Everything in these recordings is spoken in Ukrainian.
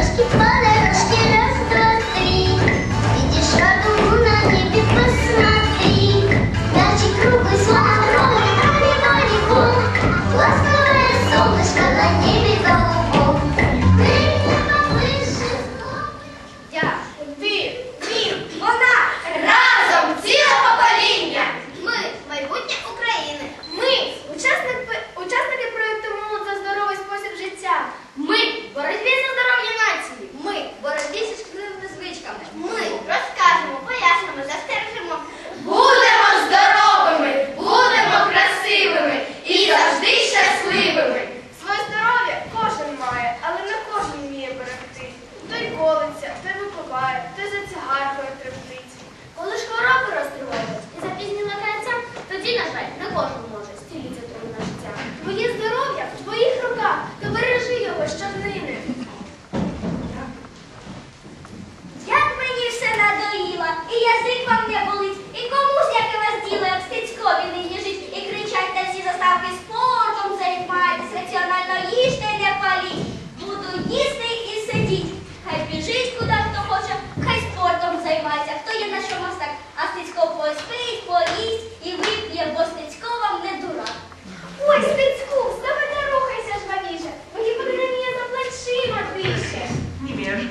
Mas que banda!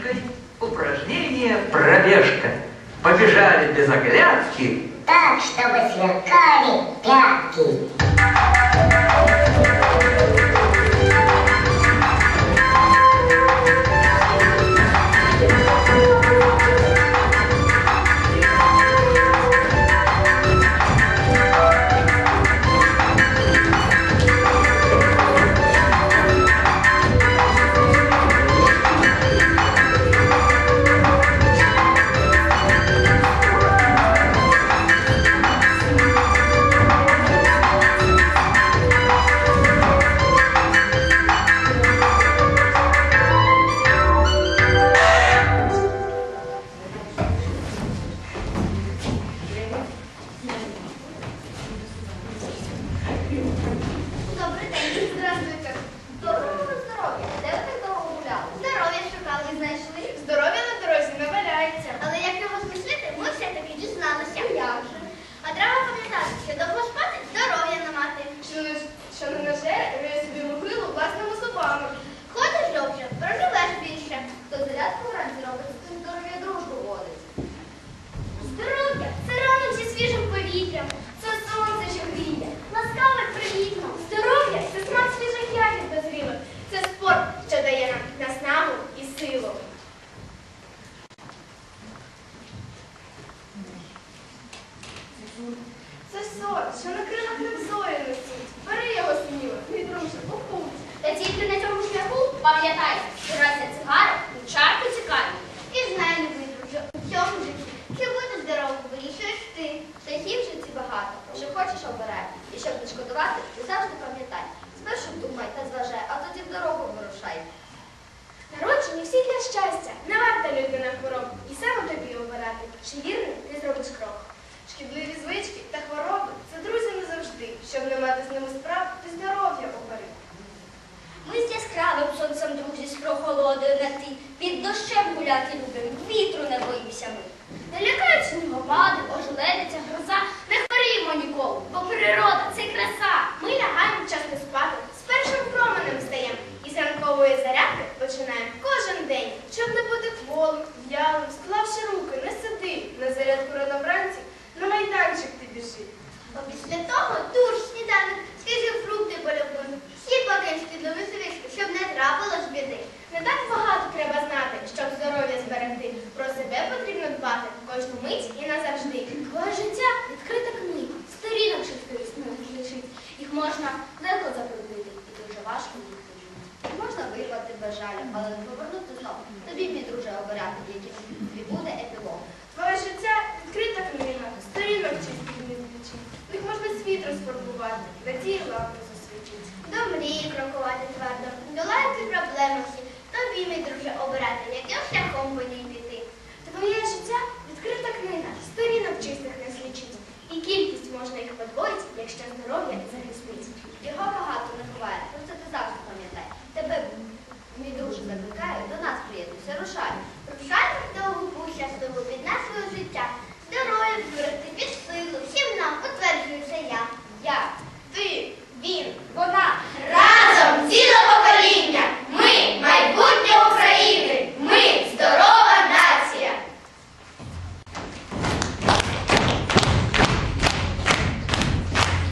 Пробежкой упражнение «Пробежка». Побежали без оглядки. Так, чтобы сверкали пятки. що на крилах невзоє несуть. Бери його сміло, Дмитруша, попуть. Та тільки на цьому шляху пам'ятай, збирайся цигара, у чарку цікаві. І знай, Дмитруша, у цьому житті чи буде здорово, вирішуєш ти. Шляхів же багато, що хочеш обирай. І щоб не шкодувати, ти завжди пам'ятай. Спершу думай та зважай, а тоді в дорогу вирушай. Народжені всі для щастя, не варта людина хворобу. яскравим сонцем друзі з прохолодою на ті, Під дощем гуляти любим, вітру не боїмся ми. Не лякаєш ні громади, ожеледиця, гроза, не хворіємо ніколи. Не так багато треба знати, щоб здоров'я зберегти. Про себе потрібно дбати кожну мить і назавжди. Твоє життя відкрита книга, сторінок швидких лишить. Їх можна легко забруднити і дуже важко їх лежить. Можна вирвати бажання, але не повернути знов. Тобі підруже обирати, яким тобі буде епілог. Твоє життя відкрита книга, сторінок чистих не злічить. Їх можна світ розформувати, надії лампу засвітить. До мрії крокувати твердо, долають проблеми. Gracias.